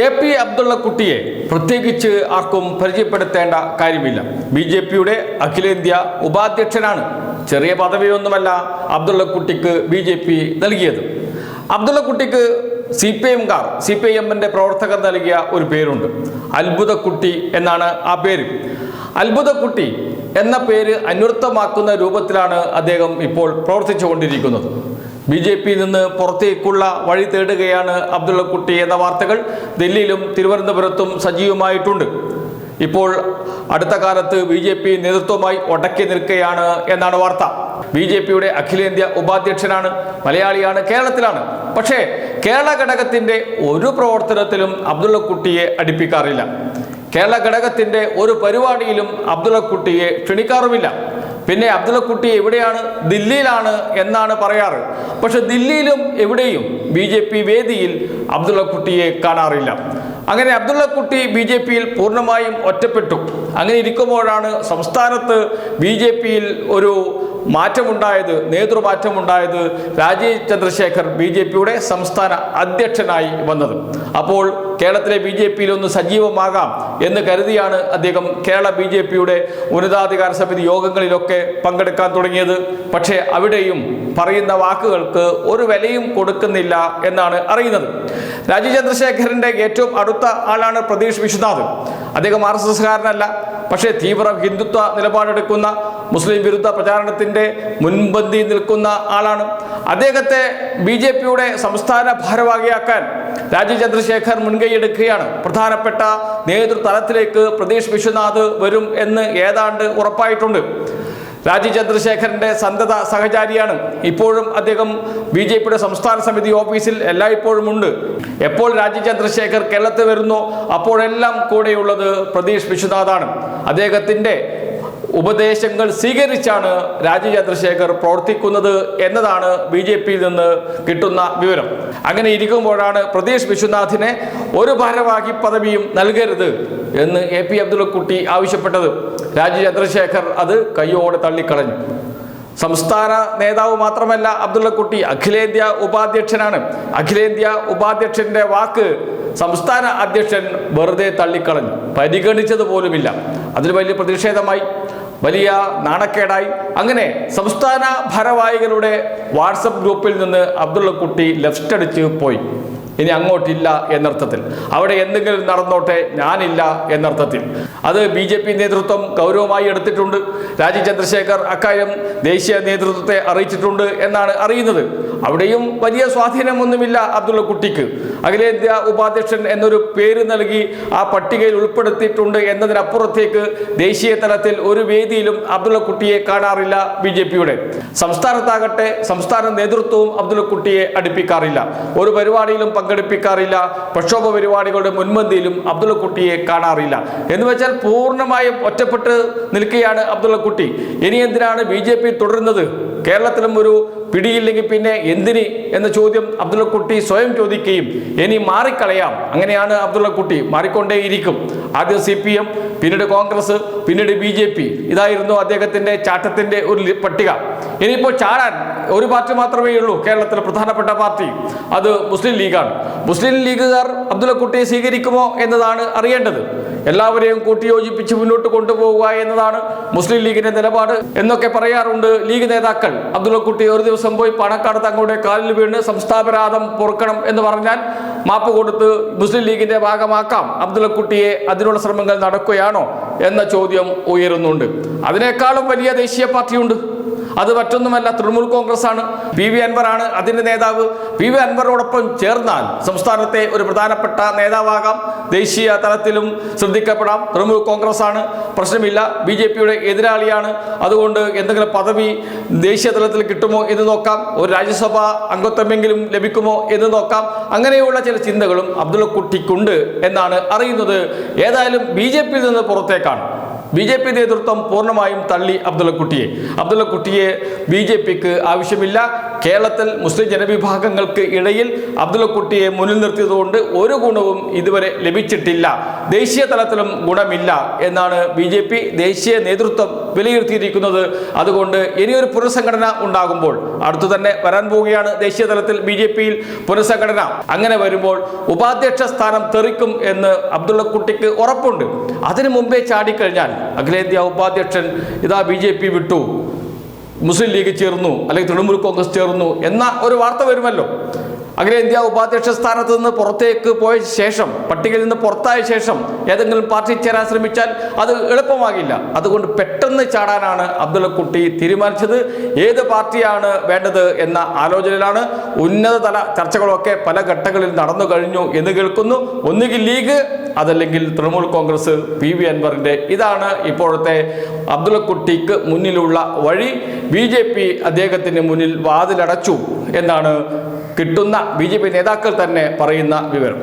A P അബ്ദുള്ളക്കുട്ടിയെ പ്രത്യേകിച്ച് ആർക്കും പരിചയപ്പെടുത്തേണ്ട കാര്യമില്ല. ബി ജെ പിയുടെ അഖിലേന്ത്യാ ഉപാധ്യക്ഷനാണ്. ചെറിയ പദവിയൊന്നുമല്ല അബ്ദുള്ളക്കുട്ടിക്ക് ബി ജെ പി നൽകിയത്. അബ്ദുള്ളക്കുട്ടിക്ക് സി പി എംകാർ സി പി ഐ എമ്മിന്റെ പ്രവർത്തകർ നൽകിയ ഒരു പേരുണ്ട്. അത്ഭുതക്കുട്ടി എന്നാണ് ആ പേര്. അത്ഭുതക്കുട്ടി എന്ന പേര് അന്വർത്ഥമാക്കുന്ന രൂപത്തിലാണ് അദ്ദേഹം ഇപ്പോൾ പ്രവർത്തിച്ചുകൊണ്ടിരിക്കുന്നത്. ബി ജെ പിയിൽ നിന്ന് പുറത്തേക്കുള്ള വഴി തേടുകയാണ് അബ്ദുള്ളക്കുട്ടി എന്ന വാർത്തകൾ ഡൽഹിയിലും തിരുവനന്തപുരത്തും സജീവമായിട്ടുണ്ട്. ഇപ്പോൾ അടുത്ത കാലത്ത് ബി ജെ പി നേതൃത്വമായി ഒടക്കി നിൽക്കുകയാണ് എന്നാണ് വാർത്ത. ബി ജെ പിയുടെ അഖിലേന്ത്യാ ഉപാധ്യക്ഷനാണ് മലയാളിയാണ് കേരളത്തിലാണ്. പക്ഷേ കേരള ഘടകത്തിന്റെ ഒരു പ്രവർത്തനത്തിലും അബ്ദുള്ളക്കുട്ടിയെ അടുപ്പിക്കാറില്ല. കേരള ഘടകത്തിന്റെ ഒരു പരിപാടിയിലും അബ്ദുള്ളക്കുട്ടിയെ ക്ഷണിക്കാറുമില്ല. പിന്നെ അബ്ദുള്ളക്കുട്ടി എവിടെയാണ്? ദില്ലിയിലാണ് എന്നാണ് പറയാറ്. പക്ഷെ ദില്ലിയിലും എവിടെയും ബി ജെ പി വേദിയിൽ അബ്ദുള്ളക്കുട്ടിയെ കാണാറില്ല. അങ്ങനെ അബ്ദുള്ളക്കുട്ടി ബി ജെ പിയിൽ പൂർണമായും ഒറ്റപ്പെട്ടു. അങ്ങനെ ഇരിക്കുമ്പോഴാണ് സംസ്ഥാനത്ത് ബി ജെ പിയിൽ ഒരു മാറ്റമുണ്ടായത് നേതൃമാറ്റമുണ്ടായത് രാജീവ് ചന്ദ്രശേഖർ ബി ജെ പിയുടെ സംസ്ഥാന അധ്യക്ഷനായി വന്നത്. അപ്പോൾ കേരളത്തിലെ ബി ജെ പിയിൽ ഒന്ന് സജീവമാകാം എന്ന് കരുതിയാണ് അദ്ദേഹം കേരള ബി ജെ പിയുടെ ഉന്നതാധികാര സമിതി യോഗങ്ങളിലൊക്കെ പങ്കെടുക്കാൻ തുടങ്ങിയത്. പക്ഷേ അവിടെയും പറയുന്ന വാക്കുകൾക്ക് ഒരു വിലയും കൊടുക്കുന്നില്ല എന്നാണ് അറിയുന്നത്. രാജീവ് ചന്ദ്രശേഖരന്റെ ഏറ്റവും അടുത്ത ആളാണ് പ്രതീഷ് വിശ്വനാഥ്. അദ്ദേഹം ആർ എസ് എസ്കാരനല്ല പക്ഷേ തീവ്ര ഹിന്ദുത്വ നിലപാടെടുക്കുന്ന മുസ്ലിം വിരുദ്ധ പ്രചാരണത്തിന്റെ മുൻപന്തി നിൽക്കുന്ന ആളാണ്. അദ്ദേഹത്തെ ബി ജെ പിയുടെ സംസ്ഥാന ഭാരവാഹിയാക്കാൻ രാജീവ് ചന്ദ്രശേഖർ മുൻകൈയെടുക്കുകയാണ്. പ്രധാനപ്പെട്ട നേതൃതലത്തിലേക്ക് പ്രതീഷ് വിശ്വനാഥ് വരും എന്ന് ഏതാണ്ട് ഉറപ്പായിട്ടുണ്ട്. രാജീവ് ചന്ദ്രശേഖരന്റെ സന്തത സഹചാരിയാണ്. ഇപ്പോഴും അദ്ദേഹം ബി ജെ പിയുടെ സംസ്ഥാന സമിതി ഓഫീസിൽ എല്ലായ്പ്പോഴും ഉണ്ട്. എപ്പോൾ രാജീവ് ചന്ദ്രശേഖർ കേരളത്തിൽ വരുന്നോ അപ്പോഴെല്ലാം കൂടെയുള്ളത് പ്രതീഷ് വിശ്വനാഥാണ്. അദ്ദേഹത്തിന്റെ ഉപദേശങ്ങൾ സ്വീകരിച്ചാണ് രാജീവ് ചന്ദ്രശേഖർ പ്രവർത്തിക്കുന്നത് എന്നതാണ് ബി ജെ പിയിൽ നിന്ന് കിട്ടുന്ന വിവരം. അങ്ങനെ ഇരിക്കുമ്പോഴാണ് പ്രതീഷ് വിശ്വനാഥിനെ ഒരു ഭാരവാഹി പദവിയും നൽകരുത് എന്ന് എ പി അബ്ദുള്ളക്കുട്ടി ആവശ്യപ്പെട്ടത്. രാജീവ് ചന്ദ്രശേഖർ അത് കയ്യോടെ തള്ളിക്കളഞ്ഞു. സംസ്ഥാന നേതാവ് മാത്രമല്ല അബ്ദുള്ളക്കുട്ടി അഖിലേന്ത്യാ ഉപാധ്യക്ഷനാണ്. അഖിലേന്ത്യാ ഉപാധ്യക്ഷന്റെ വാക്ക് സംസ്ഥാന അധ്യക്ഷൻ വെറുതെ തള്ളിക്കളഞ്ഞു. പരിഗണിച്ചത് പോലുമില്ല. അതിൽ വലിയ പ്രതിഷേധമായി. വലിയ നാണക്കേടായി. അങ്ങനെ സംസ്ഥാന ഭാരവാഹികളുടെ വാട്സപ്പ് ഗ്രൂപ്പിൽ നിന്ന് അബ്ദുള്ളക്കുട്ടി ലെഫ്റ്റ് അടിച്ച് പോയി. ഇനി അങ്ങോട്ടില്ല എന്നർത്ഥത്തിൽ. അവിടെ എന്തെങ്കിലും നടന്നോട്ടെ ഞാനില്ല എന്നർത്ഥത്തിൽ. അത് ബി ജെ പി നേതൃത്വം ഗൗരവമായി എടുത്തിട്ടുണ്ട്. രാജീവ് ചന്ദ്രശേഖർ അക്കാര്യം ദേശീയ നേതൃത്വത്തെ അറിയിച്ചിട്ടുണ്ട് എന്നാണ് അറിയുന്നത്. അവിടെയും വലിയ സ്വാധീനമൊന്നുമില്ല അബ്ദുള്ള കുട്ടിക്ക് അഖിലേന്ത്യാ ഉപാധ്യക്ഷൻ എന്നൊരു പേര് നൽകി ആ പട്ടികയിൽ ഉൾപ്പെടുത്തിയിട്ടുണ്ട് എന്നതിനപ്പുറത്തേക്ക് ദേശീയ തലത്തിൽ ഒരു വേദിയിലും അബ്ദുള്ള കുട്ടിയെ കാണാറില്ല ബി ജെ പിയുടെ. സംസ്ഥാനത്താകട്ടെ സംസ്ഥാന നേതൃത്വവും അബ്ദുള്ള കുട്ടിയെ അടുപ്പിക്കാറില്ല. ഒരു പരിപാടിയിലും പങ്കെടുപ്പിക്കാറില്ല പ്രക്ഷോഭ പരിപാടികളുടെ മുൻപന്തിയിലും അബ്ദുള്ള കുട്ടിയെ കാണാറില്ല. എന്ന് വെച്ചാൽ പൂർണമായും ഒറ്റപ്പെട്ട് നിൽക്കുകയാണ് അബ്ദുള്ള കുട്ടി ഇനി എന്തിനാണ് ബി ജെ പി തുടരുന്നത്? കേരളത്തിലും ഒരു പിടിയില്ലെങ്കിൽ പിന്നെ എന്തിന്? എന്ന ചോദ്യം അബ്ദുള്ളക്കുട്ടി സ്വയം ചോദിക്കുകയും ഇനി മാറിക്കളയാം. അങ്ങനെയാണ് അബ്ദുള്ളക്കുട്ടി മാറിക്കൊണ്ടേയിരിക്കും. ആദ്യം സി പി എം പിന്നീട് കോൺഗ്രസ് പിന്നീട് ബി ജെ പി. ഇതായിരുന്നു അദ്ദേഹത്തിന്റെ ചാട്ടത്തിന്റെ ഒരു പട്ടിക. ഇനിയിപ്പോൾ ചാടാൻ ഒരു പാർട്ടി മാത്രമേ ഉള്ളൂ കേരളത്തിലെ പ്രധാനപ്പെട്ട പാർട്ടി. അത് മുസ്ലിം ലീഗാണ്. മുസ്ലിം ലീഗുകാർ അബ്ദുള്ളക്കുട്ടിയെ സ്വീകരിക്കുമോ എന്നതാണ് അറിയേണ്ടത്. എല്ലാവരെയും കൂട്ടിയോജിപ്പിച്ച് മുന്നോട്ട് കൊണ്ടുപോവുക എന്നതാണ് മുസ്ലിം ലീഗിന്റെ നിലപാട് എന്നൊക്കെ പറയാറുണ്ട് ലീഗ് നേതാക്കൾ. അബ്ദുള്ളക്കുട്ടി ഒരു ദിവസം പോയി പണക്കാട് തങ്ങളുടെ കാലിൽ വീണ് സംസ്ഥാപരാധം പൊറുക്കണം എന്ന് പറഞ്ഞാൽ മാപ്പ് കൊടുത്ത് മുസ്ലിം ലീഗിന്റെ ഭാഗമാക്കാം. അബ്ദുള്ളക്കുട്ടിയെ അതിനുള്ള ശ്രമങ്ങൾ നടക്കുകയാണോ എന്ന ചോദ്യം ഉയരുന്നുണ്ട്. അതിനേക്കാളും വലിയ ദേശീയ പാർട്ടിയുണ്ട്. അത് മറ്റൊന്നുമല്ല തൃണമൂൽ കോൺഗ്രസ് ആണ് പി വി ആണ് അതിന്റെ നേതാവ്. പി വി അൻവറോടൊപ്പം ചേർന്നാൽ സംസ്ഥാനത്തെ ഒരു പ്രധാനപ്പെട്ട നേതാവാകാം. ദേശീയ തലത്തിലും ശ്രദ്ധിക്കപ്പെടാം. തൃണമൂൽ കോൺഗ്രസ് ആണ് പ്രശ്നമില്ല ബി ജെ പിയുടെ എതിരാളിയാണ്. അതുകൊണ്ട് എന്തെങ്കിലും പദവി ദേശീയ തലത്തിൽ കിട്ടുമോ എന്ന് നോക്കാം. ഒരു രാജ്യസഭാ അംഗത്വമെങ്കിലും ലഭിക്കുമോ എന്ന് നോക്കാം. അങ്ങനെയുള്ള ചില ചിന്തകളും അബ്ദുള്ള കുട്ടിക്കുണ്ട് എന്നാണ് അറിയുന്നത്. ഏതായാലും ബി ജെ പിയിൽ നിന്ന് പുറത്തേക്കാണ്. ബി ജെ പി നേതൃത്വം പൂർണമായും തള്ളി അബ്ദുള്ളക്കുട്ടിയെ. അബ്ദുള്ളക്കുട്ടിയെ ബി ജെ പിക്ക് ആവശ്യമില്ല. കേരളത്തിൽ മുസ്ലിം ജനവിഭാഗങ്ങൾക്ക് ഇടയിൽ അബ്ദുള്ളക്കുട്ടിയെ മുന്നിൽ നിർത്തിയതുകൊണ്ട് ഒരു ഗുണവും ഇതുവരെ ലഭിച്ചിട്ടില്ല. ദേശീയ തലത്തിലും ഗുണമില്ല എന്നാണ് ബി ജെ പി ദേശീയ നേതൃത്വം വിലയിരുത്തിയിരിക്കുന്നത്. അതുകൊണ്ട് ഇനിയൊരു പുനഃസംഘടന ഉണ്ടാകുമ്പോൾ അടുത്തു തന്നെ വരാൻ പോവുകയാണ് ദേശീയ തലത്തിൽ ബി ജെ പിയിൽ പുനഃസംഘടന. അങ്ങനെ വരുമ്പോൾ ഉപാധ്യക്ഷ സ്ഥാനം തെറിക്കും എന്ന് അബ്ദുള്ളക്കുട്ടിക്ക് ഉറപ്പുണ്ട്. അതിനു മുമ്പേ ചാടിക്കഴിഞ്ഞാൽ അഖിലേന്ത്യാ ഉപാധ്യക്ഷൻ ഇതാ ബി ജെ പി വിട്ടു. മുസ്ലിം ലീഗ് ചേർന്നു അല്ലെങ്കിൽ തൃണമൂൽ കോൺഗ്രസ് ചേർന്നു എന്ന ഒരു വാർത്ത വരുമല്ലോ. അഖിലേന്ത്യാ ഉപാധ്യക്ഷ സ്ഥാനത്ത് നിന്ന് പുറത്തേക്ക് പോയ ശേഷം പട്ടികയിൽ നിന്ന് പുറത്തായ ശേഷം ഏതെങ്കിലും പാർട്ടി ചേരാൻ ശ്രമിച്ചാൽ അത് എളുപ്പമാകില്ല. അതുകൊണ്ട് പെട്ടെന്ന് ചാടാനാണ് അബ്ദുള്ളക്കുട്ടി തീരുമാനിച്ചത്. ഏത് പാർട്ടിയാണ് വേണ്ടത് എന്ന ആലോചനയിലാണ് ഉന്നതതല ചർച്ചകളൊക്കെ പല ഘട്ടങ്ങളിൽ നടന്നു കഴിഞ്ഞു എന്ന് കേൾക്കുന്നു. ഒന്നുകിൽ ലീഗ് അതല്ലെങ്കിൽ തൃണമൂൽ കോൺഗ്രസ് പി വി അൻവറിന്റെ ഇതാണ് ഇപ്പോഴത്തെ അബ്ദുള്ളക്കുട്ടിക്ക് മുന്നിലുള്ള വഴി. ബി ജെ പി അദ്ദേഹത്തിന് മുന്നിൽ വാതിലടച്ചു എന്നാണ് കിട്ടുന്ന ബി നേതാക്കൾ തന്നെ പറയുന്ന വിവരം.